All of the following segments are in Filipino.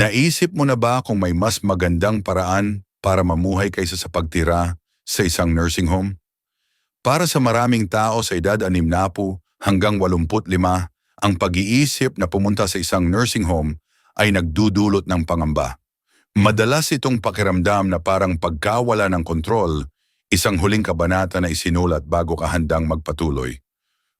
Naisip mo na ba kung may mas magandang paraan para mamuhay kaysa sa pagtira sa isang nursing home? Para sa maraming tao sa edad 60 hanggang 85, ang pag-iisip na pumunta sa isang nursing home ay nagdudulot ng pangamba. Madalas itong pakiramdam na parang pagkawala ng kontrol, isang huling kabanata na isinulat bago ka handang magpatuloy.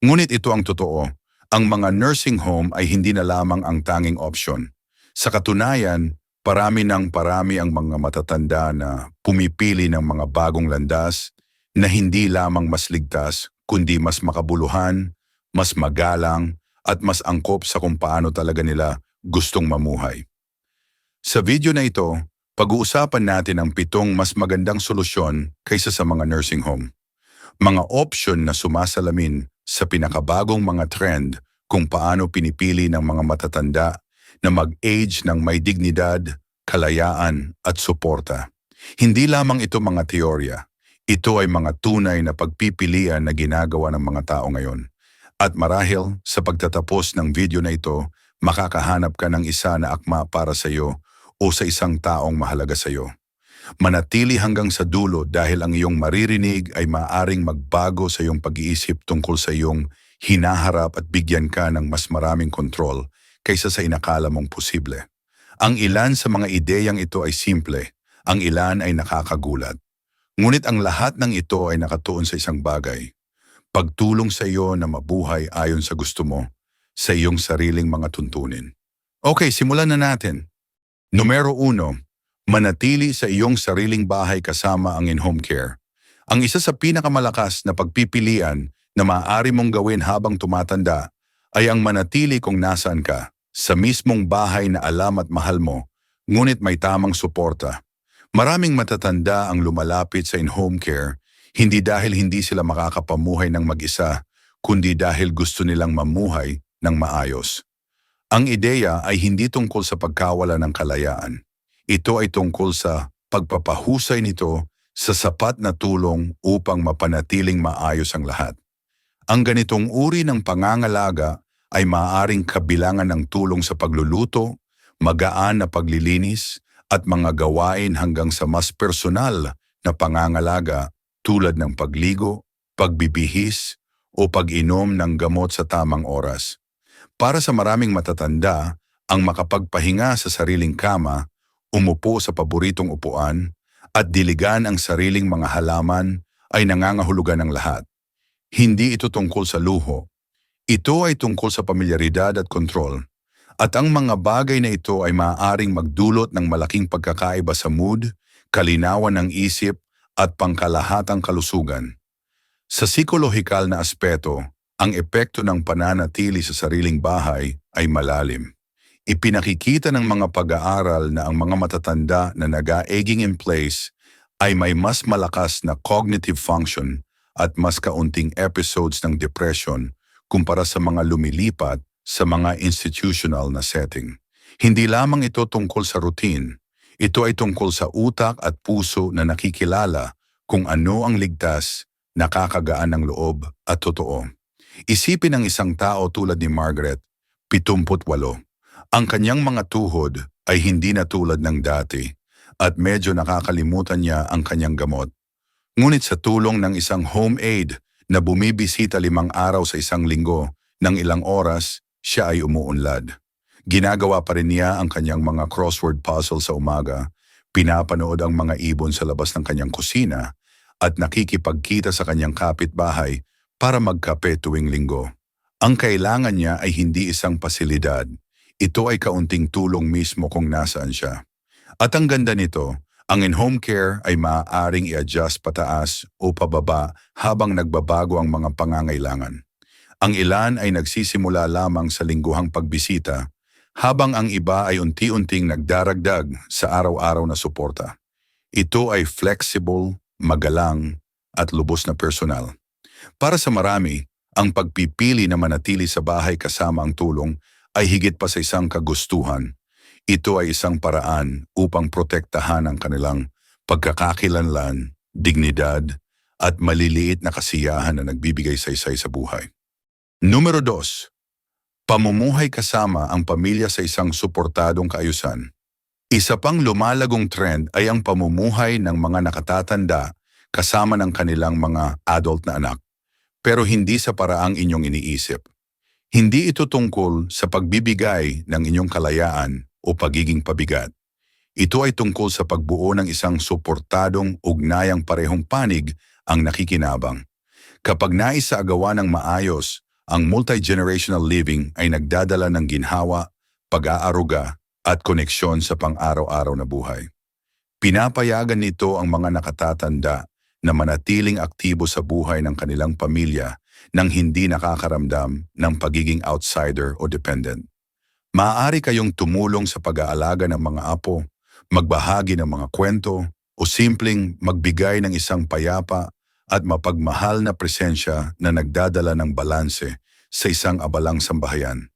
Ngunit ito ang totoo, ang mga nursing home ay hindi na lamang ang tanging option. Sa katunayan, parami ng parami ang mga matatanda na pumipili ng mga bagong landas na hindi lamang mas ligtas kundi mas makabuluhan, mas magalang at mas angkop sa kung paano talaga nila gustong mamuhay. Sa video na ito, pag-uusapan natin ang pitong mas magandang solusyon kaysa sa mga nursing home. Mga option na sumasalamin sa pinakabagong mga trend kung paano pinipili ng mga matatanda na mag-age ng may dignidad, kalayaan at suporta. Hindi lamang ito mga teorya. Ito ay mga tunay na pagpipilian na ginagawa ng mga tao ngayon. At marahil sa pagtatapos ng video na ito, makakahanap ka ng isa na akma para sa iyo o sa isang taong mahalaga sa iyo. Manatili hanggang sa dulo dahil ang iyong maririnig ay maaring magbago sa iyong pag-iisip tungkol sa iyong hinaharap at bigyan ka ng mas maraming kontrol kaysa sa inakala mong posible. Ang ilan sa mga ideyang ito ay simple, ang ilan ay nakakagulat. Ngunit ang lahat ng ito ay nakatuon sa isang bagay. Pagtulong sa iyo na mabuhay ayon sa gusto mo, sa iyong sariling mga tuntunin. Okay, simulan na natin. Numero uno, manatili sa iyong sariling bahay kasama ang in-home care. Ang isa sa pinakamalakas na pagpipilian na maaari mong gawin habang tumatanda ay ang manatili kung nasaan ka, sa mismong bahay na alam at mahal mo, ngunit may tamang suporta. Maraming matatanda ang lumalapit sa in-home care, hindi dahil hindi sila makakapamuhay ng mag-isa, kundi dahil gusto nilang mamuhay ng maayos. Ang ideya ay hindi tungkol sa pagkawala ng kalayaan. Ito ay tungkol sa pagpapahusay nito sa sapat na tulong upang mapanatiling maayos ang lahat. Ang ganitong uri ng pangangalaga ay maaaring kabilangan ng tulong sa pagluluto, magaan na paglilinis, at mga gawain hanggang sa mas personal na pangangalaga tulad ng pagligo, pagbibihis, o pag-inom ng gamot sa tamang oras. Para sa maraming matatanda, ang makapagpahinga sa sariling kama, umupo sa paboritong upuan, at diligan ang sariling mga halaman ay nangangahulugan ng lahat. Hindi ito tungkol sa luho. Ito ay tungkol sa pamilyaridad at kontrol. At ang mga bagay na ito ay maaaring magdulot ng malaking pagkakaiba sa mood, kalinawan ng isip at pangkalahatang kalusugan. Sa psikolohikal na aspeto, ang epekto ng pananatili sa sariling bahay ay malalim. Ipinakikita ng mga pag-aaral na ang mga matatanda na nag-aging in place ay may mas malakas na cognitive function at mas kaunting episodes ng depression kumpara sa mga lumilipat sa mga institutional na setting. Hindi lamang ito tungkol sa routine, ito ay tungkol sa utak at puso na nakikilala kung ano ang ligtas, nakakagaan ng loob at totoo. Isipin ang isang tao tulad ni Margaret, 78. Ang kanyang mga tuhod ay hindi na tulad ng dati at medyo nakakalimutan niya ang kanyang gamot. Ngunit sa tulong ng isang home aid na bumibisita limang araw sa isang linggo, ng ilang oras, siya ay umuunlad. Ginagawa pa rin niya ang kanyang mga crossword puzzle sa umaga, pinapanood ang mga ibon sa labas ng kanyang kusina, at nakikipagkita sa kanyang kapitbahay para magkape tuwing linggo. Ang kailangan niya ay hindi isang pasilidad. Ito ay kaunting tulong mismo kung nasaan siya. At ang ganda nito, ang in-home care ay maaaring i-adjust pataas o pababa habang nagbabago ang mga pangangailangan. Ang ilan ay nagsisimula lamang sa lingguhang pagbisita, habang ang iba ay unti-unting nagdaragdag sa araw-araw na suporta. Ito ay flexible, magalang, at lubos na personal. Para sa marami, ang pagpipili na manatili sa bahay kasama ang tulong ay higit pa sa isang kagustuhan. Ito ay isang paraan upang protektahan ang kanilang pagkakakilanlan, dignidad, at maliliit na kasiyahan na nagbibigay saysay sa buhay. Numero 2. Pamumuhay kasama ang pamilya sa isang suportadong kaayusan. Isa pang lumalagong trend ay ang pamumuhay ng mga nakatatanda kasama ng kanilang mga adult na anak. Pero hindi sa paraang inyong iniisip. Hindi ito tungkol sa pagbibigay ng inyong kalayaan o pagiging pabigat. Ito ay tungkol sa pagbuo ng isang suportadong ugnayang parehong panig ang nakikinabang. Kapag naisaagawa ng maayos, ang multi-generational living ay nagdadala ng ginhawa, pag-aaruga at koneksyon sa pang-araw-araw na buhay. Pinapayagan nito ang mga nakatatanda na manatiling aktibo sa buhay ng kanilang pamilya nang hindi nakakaramdam ng pagiging outsider o dependent. Maaari kayong tumulong sa pag-aalaga ng mga apo, magbahagi ng mga kwento, o simpleng magbigay ng isang payapa at mapagmahal na presensya na nagdadala ng balanse sa isang abalang sambahayan.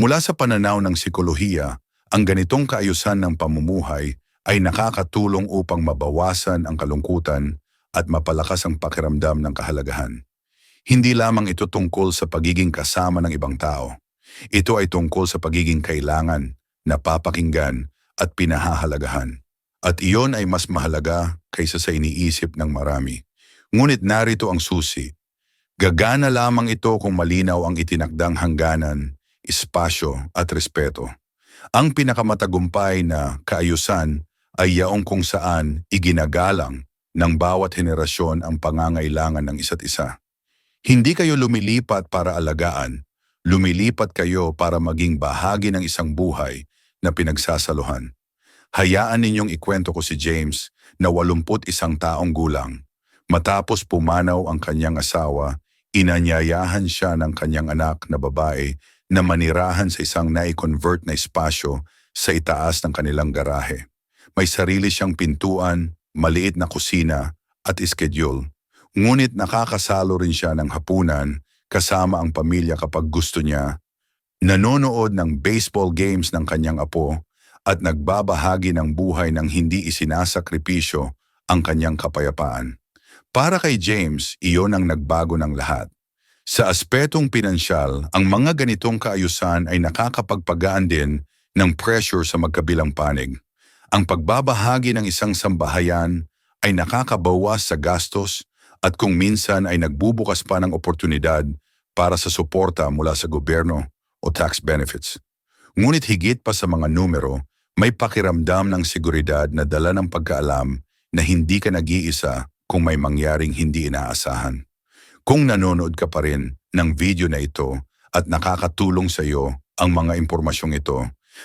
Mula sa pananaw ng sikolohiya, ang ganitong kaayusan ng pamumuhay ay nakakatulong upang mabawasan ang kalungkutan at mapalakas ang pakiramdam ng kahalagahan. Hindi lamang ito tungkol sa pagiging kasama ng ibang tao. Ito ay tungkol sa pagiging kailangan, napapakinggan at pinahahalagahan. At iyon ay mas mahalaga kaysa sa iniisip ng marami. Ngunit narito ang susi. Gagana lamang ito kung malinaw ang itinakdang hangganan, espasyo at respeto. Ang pinakamatagumpay na kaayusan ay yaong kung saan iginagalang ng bawat henerasyon ang pangangailangan ng isa't isa. Hindi kayo lumilipat para alagaan, lumilipat kayo para maging bahagi ng isang buhay na pinagsasaluhan. Hayaan ninyong ikwento ko si James na 81 taong gulang. Matapos pumanaw ang kanyang asawa, inanyayahan siya ng kanyang anak na babae na manirahan sa isang nai-convert na espasyo sa itaas ng kanilang garahe. May sarili siyang pintuan, maliit na kusina at schedule. Ngunit nakakasalo rin siya ng hapunan kasama ang pamilya kapag gusto niya. Nanonood ng baseball games ng kanyang apo at nagbabahagi ng buhay ng hindi isinasakripisyo ang kanyang kapayapaan. Para kay James, iyon ang nagbago ng lahat. Sa aspetong pinansyal, ang mga ganitong kaayusan ay nakakapagpagaan din ng pressure sa magkabilang panig. Ang pagbabahagi ng isang sambahayan ay nakakabawas sa gastos at kung minsan ay nagbubukas pa ng oportunidad para sa suporta mula sa gobyerno o tax benefits. Ngunit higit pa sa mga numero, may pakiramdam ng seguridad na dala ng pagkaalam na hindi ka nag-iisa kung may mangyaring hindi inaasahan. Kung nanonood ka pa rin ng video na ito at nakakatulong sa iyo ang mga impormasyong ito,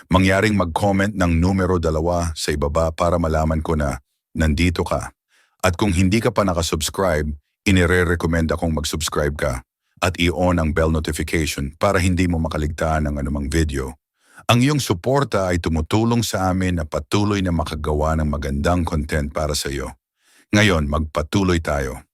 mangyaring mag-comment ng numero dalawa sa ibaba para malaman ko na nandito ka. At kung hindi ka pa nakasubscribe, inire-recommend akong mag-subscribe ka at i-on ang bell notification para hindi mo makaligtaan ng anumang video. Ang iyong suporta ay tumutulong sa amin na patuloy na makagawa ng magandang content para sa iyo. Ngayon, magpatuloy tayo.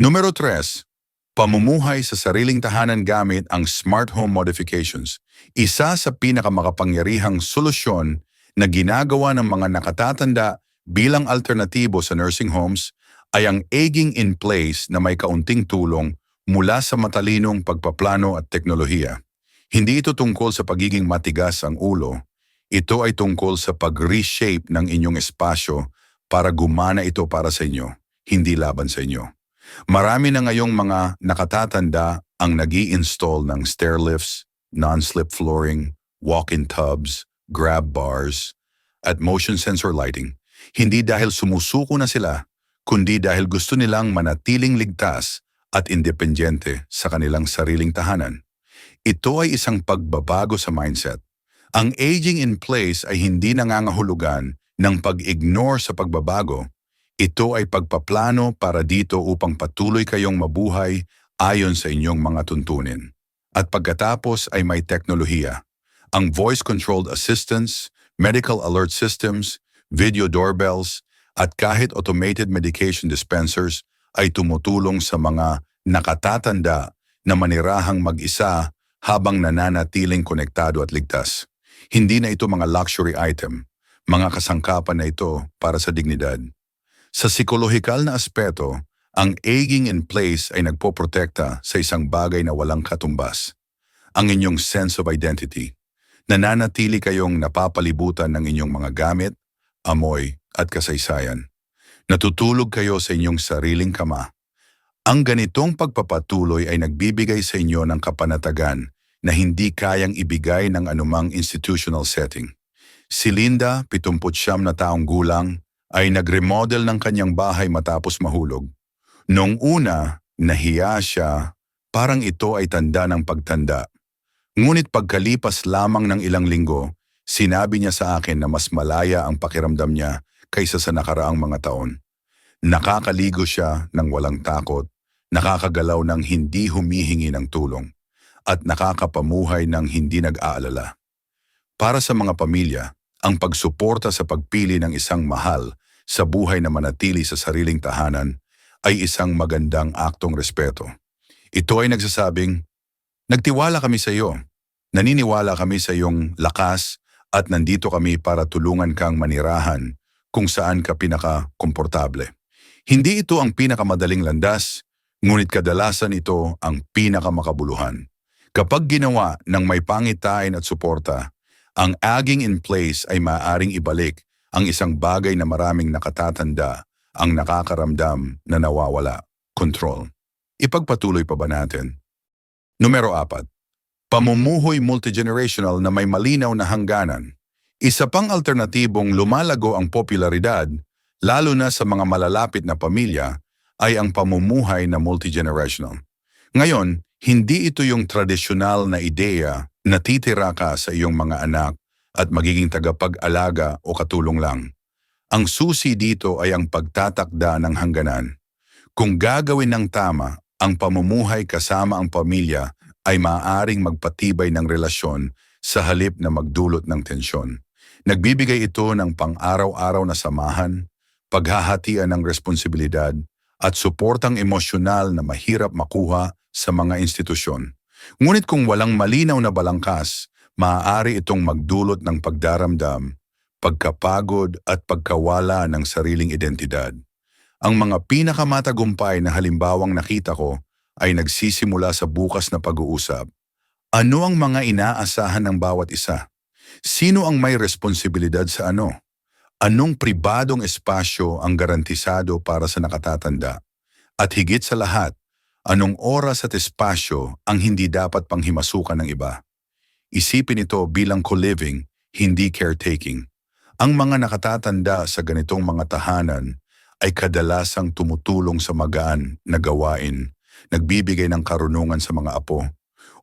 Numero 3. Pamumuhay sa sariling tahanan gamit ang smart home modifications. Isa sa pinakamakapangyarihang solusyon na ginagawa ng mga nakatatanda bilang alternatibo sa nursing homes ay ang aging in place na may kaunting tulong mula sa matalinong pagpaplano at teknolohiya. Hindi ito tungkol sa pagiging matigas ang ulo. Ito ay tungkol sa pag-reshape ng inyong espasyo para gumana ito para sa inyo, hindi laban sa inyo. Marami na ngayong mga nakatatanda ang nag install ng stair lifts, non-slip flooring, walk-in tubs, grab bars, at motion sensor lighting. Hindi dahil sumusuko na sila, kundi dahil gusto nilang manatiling ligtas at independyente sa kanilang sariling tahanan. Ito ay isang pagbabago sa mindset. Ang aging in place ay hindi nangangahulugan ng pag-ignore sa pagbabago. Ito ay pagpaplano para dito upang patuloy kayong mabuhay ayon sa inyong mga tuntunin. At pagkatapos ay may teknolohiya. Ang voice-controlled assistants, medical alert systems, video doorbells, at kahit automated medication dispensers ay tumutulong sa mga nakatatanda na manirahang mag-isa habang nananatiling konektado at ligtas. Hindi na ito mga luxury item, mga kasangkapan na ito para sa dignidad. Sa psikolohikal na aspeto, ang aging in place ay nagpoprotekta sa isang bagay na walang katumbas, ang inyong sense of identity. Nananatili kayong napapalibutan ng inyong mga gamit, amoy at kasaysayan. Natutulog kayo sa inyong sariling kama. Ang ganitong pagpapatuloy ay nagbibigay sa inyo ng kapanatagan na hindi kayang ibigay ng anumang institutional setting. Si Linda, 79 na taong gulang, ay nag-remodel ng kanyang bahay matapos mahulog. Noong una, nahiya siya, parang ito ay tanda ng pagtanda. Ngunit pagkalipas lamang ng ilang linggo, sinabi niya sa akin na mas malaya ang pakiramdam niya kaysa sa nakaraang mga taon. Nakakaligo siya ng walang takot, nakakagalaw ng hindi humihingi ng tulong, at nakakapamuhay ng hindi nag-aalala. Para sa mga pamilya, ang pagsuporta sa pagpili ng isang mahal sa buhay na manatili sa sariling tahanan ay isang magandang aktong respeto. Ito ay nagsasabing, Nagtiwala kami sa iyo. Naniniwala kami sa iyong lakas at nandito kami para tulungan kang manirahan kung saan ka pinaka-komportable. Hindi ito ang pinakamadaling landas, ngunit kadalasan ito ang pinakamakabuluhan. Kapag ginawa ng may pangitain at suporta, ang aging in place ay maaaring ibalik ang isang bagay na maraming nakatatanda ang nakakaramdam na nawawala, control. Ipagpatuloy pa ba natin? Numero apat, pamumuhoy multigenerational na may malinaw na hangganan. Isa pang alternatibong lumalago ang popularidad, lalo na sa mga malalapit na pamilya, ay ang pamumuhay na multigenerational. Ngayon, hindi ito yung tradisyonal na ideya na titira ka sa iyong mga anak at magiging tagapag-alaga o katulong lang. Ang susi dito ay ang pagtatakda ng hangganan. Kung gagawin ng tama, ang pamumuhay kasama ang pamilya ay maaaring magpatibay ng relasyon sa halip na magdulot ng tensyon. Nagbibigay ito ng pang-araw-araw na samahan, paghahatian ng responsibilidad, at suportang emosyonal na mahirap makuha sa mga institusyon. Ngunit kung walang malinaw na balangkas, maaari itong magdulot ng pagdaramdam, pagkapagod at pagkawala ng sariling identidad. Ang mga pinakamatagumpay na halimbawang nakita ko ay nagsisimula sa bukas na pag-uusap. Ano ang mga inaasahan ng bawat isa? Sino ang may responsibilidad sa ano? Anong pribadong espasyo ang garantisado para sa nakatatanda? At higit sa lahat, anong oras at espasyo ang hindi dapat panghimasukan ng iba? Isipin ito bilang co-living, hindi caretaking. Ang mga nakatatanda sa ganitong mga tahanan ay kadalasang tumutulong sa magaan na gawain, nagbibigay ng karunungan sa mga apo,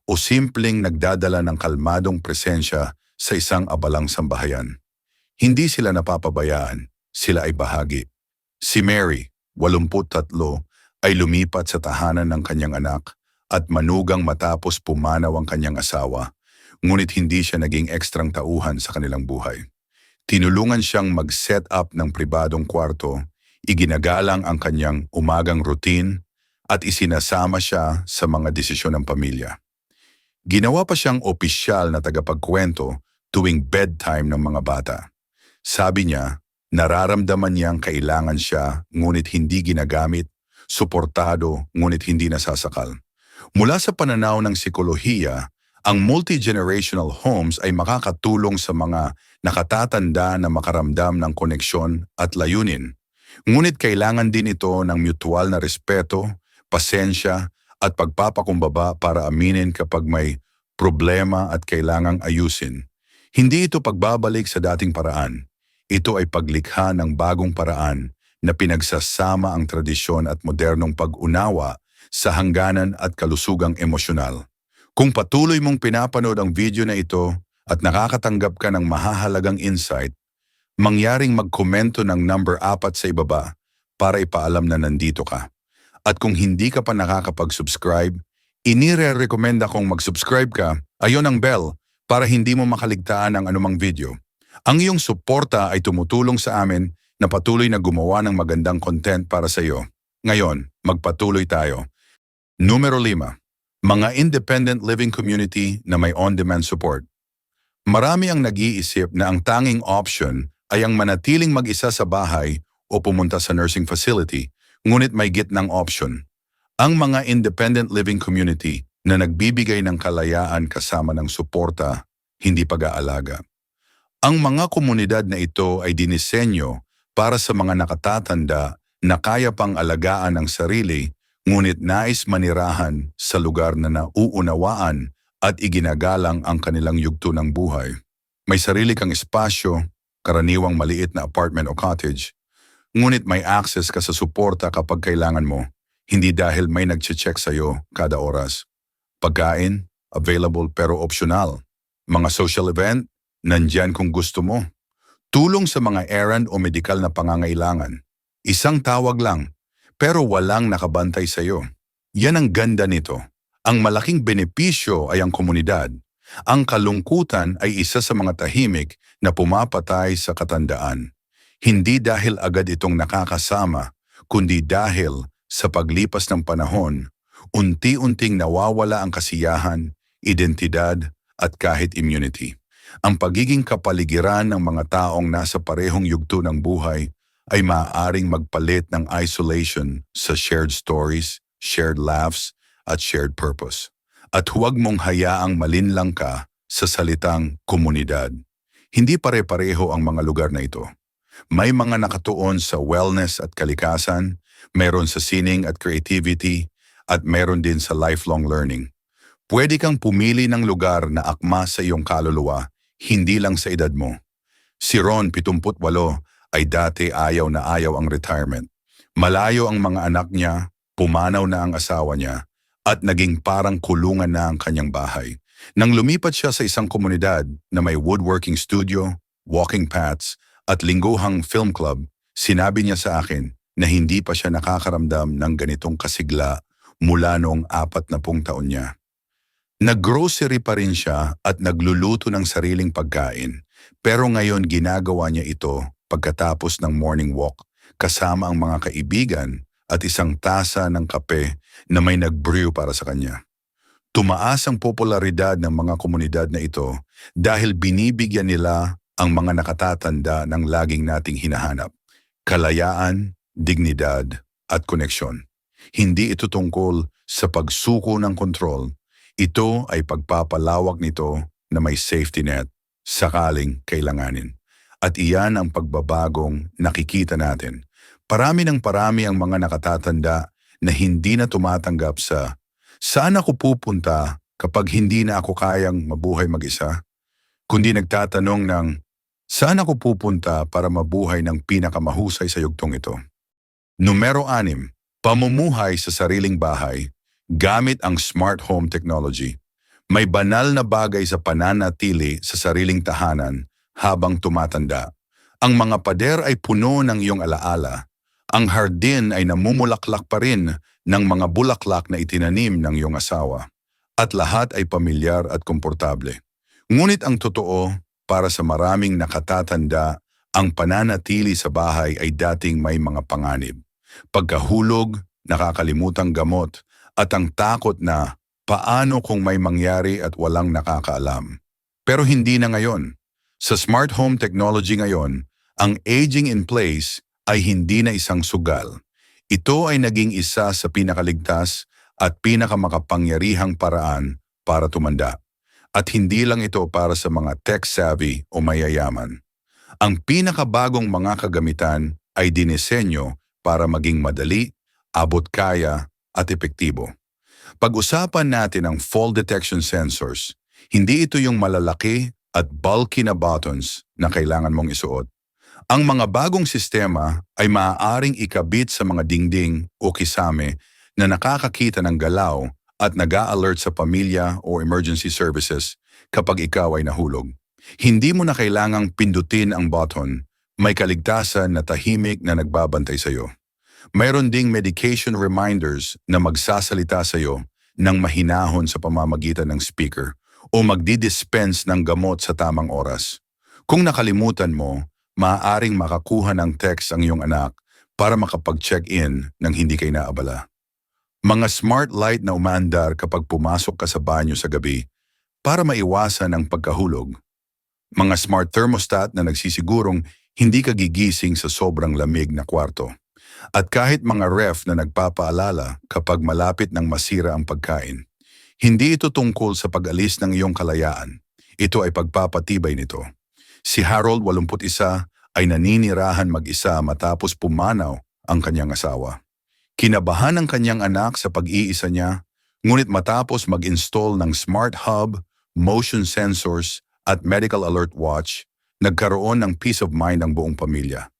o simpleng nagdadala ng kalmadong presensya sa isang abalang sambahayan. Hindi sila napapabayaan, sila ay bahagi. Si Mary, 83, ay lumipat sa tahanan ng kanyang anak at manugang matapos pumanaw ang kanyang asawa, ngunit hindi siya naging ekstrang tauhan sa kanilang buhay. Tinulungan siyang mag-set up ng pribadong kwarto iginagalang ang kanyang umagang routine at isinasama siya sa mga desisyon ng pamilya. Ginawa pa siyang opisyal na tagapagkwento tuwing bedtime ng mga bata. Sabi niya, nararamdaman niyang kailangan siya ngunit hindi ginagamit, suportado ngunit hindi nasasakal. Mula sa pananaw ng sikolohiya, ang multi-generational homes ay makakatulong sa mga nakatatanda na makaramdam ng koneksyon at layunin. Ngunit kailangan din ito ng mutual na respeto, pasensya at pagpapakumbaba para aminin kapag may problema at kailangang ayusin. Hindi ito pagbabalik sa dating paraan. Ito ay paglikha ng bagong paraan na pinagsasama ang tradisyon at modernong pag-unawa sa hangganan at kalusugang emosyonal. Kung patuloy mong pinapanood ang video na ito at nakakatanggap ka ng mahahalagang insight, mangyaring magkomento ng number 4 sa ibaba para ipaalam na nandito ka. At kung hindi ka pa nakakapag-subscribe, inire-recommenda kong mag-subscribe ka, ayon ang bell para hindi mo makaligtaan ng anumang video. Ang iyong suporta ay tumutulong sa amin na patuloy na gumawa ng magandang content para sa iyo. Ngayon, magpatuloy tayo. Numero 5. Mga independent living community na may on-demand support. Marami ang nag-iisip na ang tanging option ay ang manatiling mag-isa sa bahay o pumunta sa nursing facility, ngunit may gitnang option. Ang mga independent living community na nagbibigay ng kalayaan kasama ng suporta, hindi pag-aalaga. Ang mga komunidad na ito ay dinisenyo para sa mga nakatatanda na kaya pang alagaan ang sarili ngunit nais manirahan sa lugar na nauunawaan at iginagalang ang kanilang yugto ng buhay. May sarili kang espasyo, karaniwang maliit na apartment o cottage, ngunit may access ka sa suporta kapag kailangan mo, hindi dahil may nag-check sa'yo kada oras. Pagkain, available pero optional. Mga social event, nandyan kung gusto mo. Tulong sa mga errand o medikal na pangangailangan. Isang tawag lang, pero walang nakabantay sa'yo. Yan ang ganda nito. Ang malaking benepisyo ay ang komunidad. Ang kalungkutan ay isa sa mga tahimik na pumapatay sa katandaan. Hindi dahil agad itong nakakasama, kundi dahil sa paglipas ng panahon, unti-unting nawawala ang kasiyahan, identidad at kahit immunity. Ang pagiging kapaligiran ng mga taong nasa parehong yugto ng buhay ay maaaring magpalit ng isolation sa shared stories, shared laughs, at shared purpose. At huwag mong hayaang malinlang ka sa salitang komunidad. Hindi pare-pareho ang mga lugar na ito. May mga nakatuon sa wellness at kalikasan, meron sa sining at creativity, at meron din sa lifelong learning. Pwede kang pumili ng lugar na akma sa iyong kaluluwa, hindi lang sa edad mo. Si Ron, 78, ay dati ayaw na ayaw ang retirement. Malayo ang mga anak niya, pumanaw na ang asawa niya, at naging parang kulungan na ang kanyang bahay. Nang lumipat siya sa isang komunidad na may woodworking studio, walking paths, at lingguhang film club, sinabi niya sa akin na hindi pa siya nakakaramdam ng ganitong kasigla mula noong apat na pung taon niya. Nag-grocery pa rin siya at nagluluto ng sariling pagkain, pero ngayon ginagawa niya ito pagkatapos ng morning walk kasama ang mga kaibigan at isang tasa ng kape na may nag-brew para sa kanya. Tumaas ang popularidad ng mga komunidad na ito dahil binibigyan nila ang mga nakatatanda ng laging nating hinahanap. Kalayaan, dignidad, at koneksyon. Hindi ito tungkol sa pagsuko ng kontrol. Ito ay pagpapalawak nito na may safety net sakaling kailanganin. At iyan ang pagbabagong nakikita natin. Parami ng parami ang mga nakatatanda na hindi na tumatanggap sa saan ako pupunta kapag hindi na ako kayang mabuhay mag-isa? Kundi nagtatanong ng saan ako pupunta para mabuhay ng pinakamahusay sa yugtong ito? Numero 6. Pamumuhay sa sariling bahay gamit ang smart home technology. May banal na bagay sa pananatili sa sariling tahanan habang tumatanda. Ang mga pader ay puno ng iyong alaala. Ang hardin ay namumulaklak pa rin ng mga bulaklak na itinanim ng iyong asawa. At lahat ay pamilyar at komportable. Ngunit ang totoo, para sa maraming nakatatanda, ang pananatili sa bahay ay dating may mga panganib. Pagkahulog, nakakalimutang gamot, at ang takot na paano kung may mangyari at walang nakakaalam. Pero hindi na ngayon. Sa smart home technology ngayon, ang aging in place ay hindi na isang sugal. Ito ay naging isa sa pinakaligtas at pinakamakapangyarihang paraan para tumanda. At hindi lang ito para sa mga tech-savvy o mayayaman. Ang pinakabagong mga kagamitan ay dinisenyo para maging madali, abot kaya at epektibo. Pag-usapan natin ang fall detection sensors, hindi ito yung malalaki at bulky na buttons na kailangan mong isuot. Ang mga bagong sistema ay maaaring ikabit sa mga dingding o kisame na nakakakita ng galaw at nag-a-alert sa pamilya o emergency services kapag ikaw ay nahulog. Hindi mo na kailangang pindutin ang button, may kaligtasan na tahimik na nagbabantay sa iyo. Mayroon ding medication reminders na magsasalita sa iyo ng mahinahon sa pamamagitan ng speaker o magdi-dispense ng gamot sa tamang oras. Kung nakalimutan mo, maaaring makakuha ng text ang iyong anak para makapag-check-in nang hindi kayo naabala. Mga smart light na umaandar kapag pumasok ka sa banyo sa gabi para maiwasan ang pagkahulog. Mga smart thermostat na nagsisigurong hindi ka gigising sa sobrang lamig na kwarto. At kahit mga ref na nagpapaalala kapag malapit ng masira ang pagkain. Hindi ito tungkol sa pag-alis ng iyong kalayaan. ito ay pagpapatibay nito. Si Harold, 81, ay naninirahan mag-isa matapos pumanaw ang kanyang asawa. Kinabahan ng kanyang anak sa pag-iisa niya, ngunit matapos mag-install ng smart hub, motion sensors at medical alert watch, nagkaroon ng peace of mind ang buong pamilya.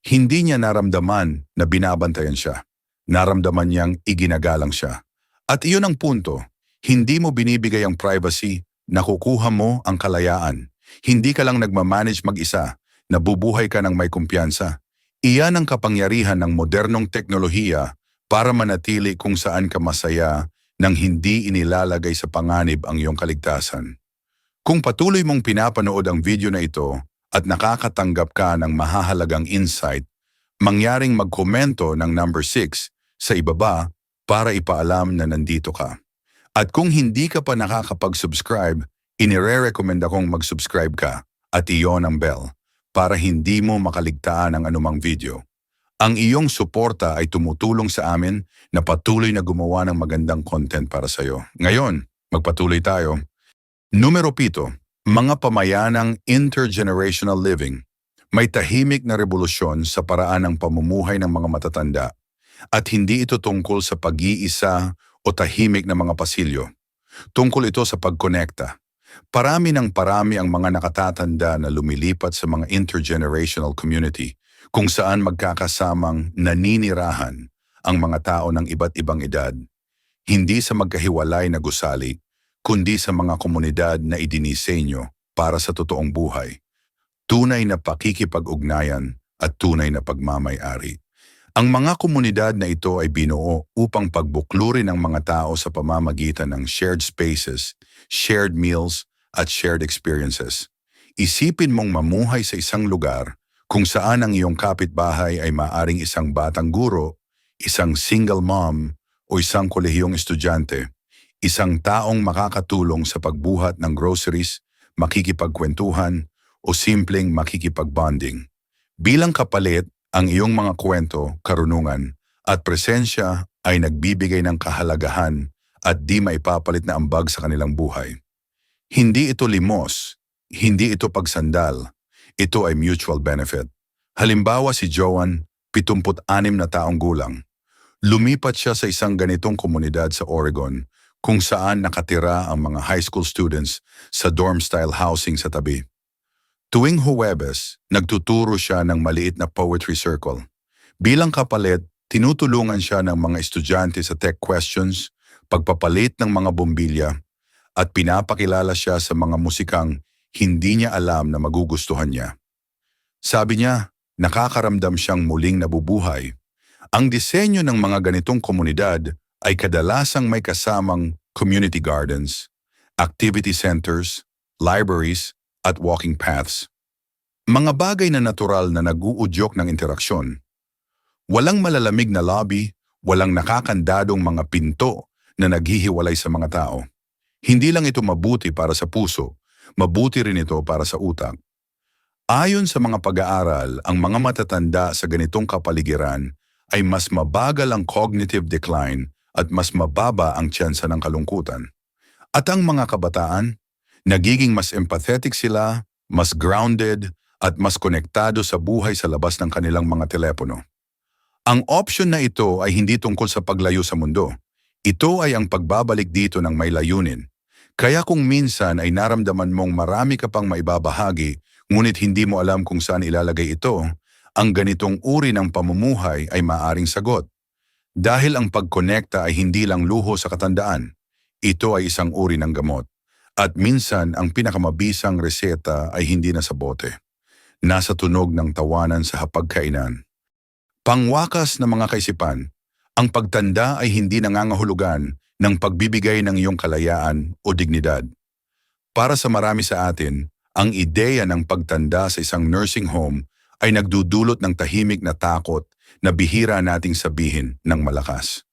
Hindi niya naramdaman na binabantayan siya. Naramdaman niyang iginagalang siya. At iyon ang punto, hindi mo binibigay ang privacy, nakukuha mo ang kalayaan. Hindi ka lang nagmamanage mag-isa, nabubuhay ka ng may kumpiyansa. Iyan ang kapangyarihan ng modernong teknolohiya para manatili kung saan ka masaya nang hindi inilalagay sa panganib ang iyong kaligtasan. Kung patuloy mong pinapanood ang video na ito at nakakatanggap ka ng mahahalagang insight, mangyaring magkomento ng number 6 sa ibaba para ipaalam na nandito ka. At kung hindi ka pa nakakapag-subscribe, inire-recommend akong mag-subscribe ka at iyon ang bell para hindi mo makaligtaan ang anumang video. Ang iyong suporta ay tumutulong sa amin na patuloy na gumawa ng magandang content para sa iyo. Ngayon, magpatuloy tayo. Numero 7. Mga pamayanang intergenerational living. May tahimik na revolusyon sa paraan ng pamumuhay ng mga matatanda at hindi ito tungkol sa pag-iisa o tahimik na mga pasilyo. Tungkol ito sa pagkonekta. Parami ng parami ang mga nakatatanda na lumilipat sa mga intergenerational community kung saan magkakasamang naninirahan ang mga tao ng iba't ibang edad. Hindi sa magkahiwalay na gusali, kundi sa mga komunidad na idinisenyo para sa totoong buhay. Tunay na pakikipag-ugnayan at tunay na pagmamayari. Ang mga komunidad na ito ay binuo upang pagbuklurin ang mga tao sa pamamagitan ng shared spaces, shared meals, at shared experiences. Isipin mong mamuhay sa isang lugar kung saan ang iyong kapitbahay ay maaring isang batang guro, isang single mom, o isang kolehiyong estudyante, isang taong makakatulong sa pagbuhat ng groceries, makikipagkwentuhan, o simpleng makikipagbonding. Bilang kapalit, ang iyong mga kwento, karunungan, at presensya ay nagbibigay ng kahalagahan at di maipapalit na ambag sa kanilang buhay. Hindi ito limos, hindi ito pagsandal, ito ay mutual benefit. Halimbawa si Joan, 76 na taong gulang. Lumipat siya sa isang ganitong komunidad sa Oregon kung saan nakatira ang mga high school students sa dorm-style housing sa tabi. Tuwing Huwebes, nagtuturo siya ng maliit na poetry circle. Bilang kapalit, tinutulungan siya ng mga estudyante sa tech questions, pagpapalit ng mga bombilya, at pinapakilala siya sa mga musikang hindi niya alam na magugustuhan niya. Sabi niya, nakakaramdam siyang muling nabubuhay. Ang disenyo ng mga ganitong komunidad ay kadalasang may kasamang community gardens, activity centers, libraries, at walking paths. Mga bagay na natural na nag-uudyok ng interaksyon. Walang malalamig na lobby, walang nakakandadong mga pinto na naghihiwalay sa mga tao. Hindi lang ito mabuti para sa puso, mabuti rin ito para sa utak. Ayon sa mga pag-aaral, ang mga matatanda sa ganitong kapaligiran ay mas mabagal ang cognitive decline at mas mababa ang tsansa ng kalungkutan. At ang mga kabataan, Nagiging mas empathetic sila, mas grounded, at mas konektado sa buhay sa labas ng kanilang mga telepono. Ang option na ito ay hindi tungkol sa paglayo sa mundo. Ito ay ang pagbabalik dito ng may layunin. Kaya kung minsan ay naramdaman mong marami ka pang maibabahagi, ngunit hindi mo alam kung saan ilalagay ito, ang ganitong uri ng pamumuhay ay maaring sagot. Dahil ang pagkonekta ay hindi lang luho sa katandaan, ito ay isang uri ng gamot. At minsan ang pinakamabisang reseta ay hindi na sa bote. Nasa tunog ng tawanan sa hapagkainan. Pangwakas na mga kaisipan, ang pagtanda ay hindi nangangahulugan ng pagbibigay ng iyong kalayaan o dignidad. Para sa marami sa atin, ang ideya ng pagtanda sa isang nursing home ay nagdudulot ng tahimik na takot na bihira nating sabihin ng malakas.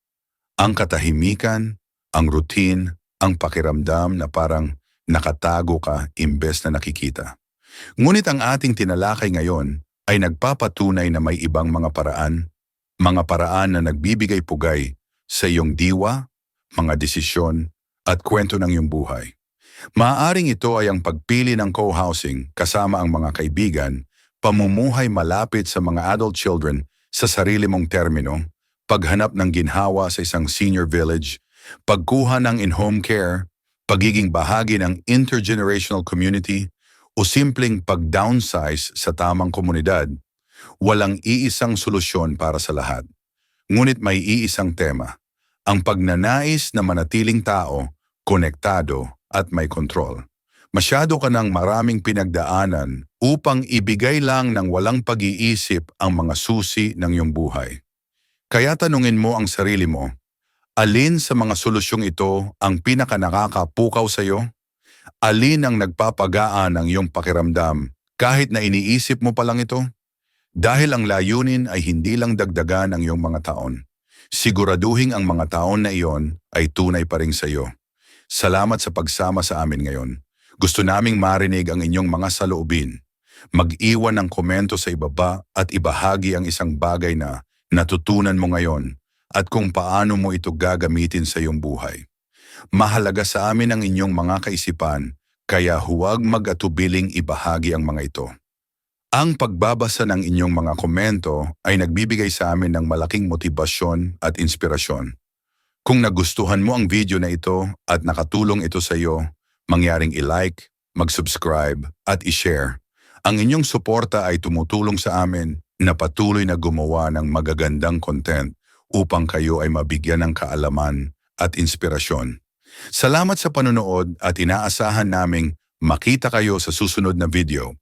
Ang katahimikan, ang routine, ang pakiramdam na parang nakatago ka imbes na nakikita. Ngunit ang ating tinalakay ngayon ay nagpapatunay na may ibang mga paraan, mga paraan na nagbibigay pugay sa iyong diwa, mga desisyon, at kwento ng iyong buhay. Maaaring ito ay ang pagpili ng co-housing kasama ang mga kaibigan, pamumuhay malapit sa mga adult children sa sarili mong termino, paghanap ng ginhawa sa isang senior village, pagkuha ng in-home care, pagiging bahagi ng intergenerational community, o simpleng pag-downsize sa tamang komunidad, walang iisang solusyon para sa lahat. Ngunit may iisang tema, ang pagnanais na manatiling tao, konektado at may kontrol. Masyado ka ng maraming pinagdaanan upang ibigay lang ng walang pag-iisip ang mga susi ng iyong buhay. Kaya tanungin mo ang sarili mo, alin sa mga solusyong ito ang pinaka nakakapukaw sa iyo? Alin ang nagpapagaan ng iyong pakiramdam kahit na iniisip mo pa lang ito? Dahil ang layunin ay hindi lang dagdagan ang iyong mga taon. Siguraduhin ang mga taon na iyon ay tunay pa rin sa iyo. Salamat sa pagsama sa amin ngayon. Gusto naming marinig ang inyong mga saloobin. Mag-iwan ng komento sa ibaba at ibahagi ang isang bagay na natutunan mo ngayon at kung paano mo ito gagamitin sa iyong buhay. Mahalaga sa amin ang inyong mga kaisipan, kaya huwag mag-atubiling ibahagi ang mga ito. Ang pagbabasa ng inyong mga komento ay nagbibigay sa amin ng malaking motibasyon at inspirasyon. Kung nagustuhan mo ang video na ito at nakatulong ito sa iyo, mangyaring i-like, mag-subscribe at i-share. Ang inyong suporta ay tumutulong sa amin na patuloy na gumawa ng magagandang content upang kayo ay mabigyan ng kaalaman at inspirasyon. Salamat sa panonood at inaasahan naming makita kayo sa susunod na video.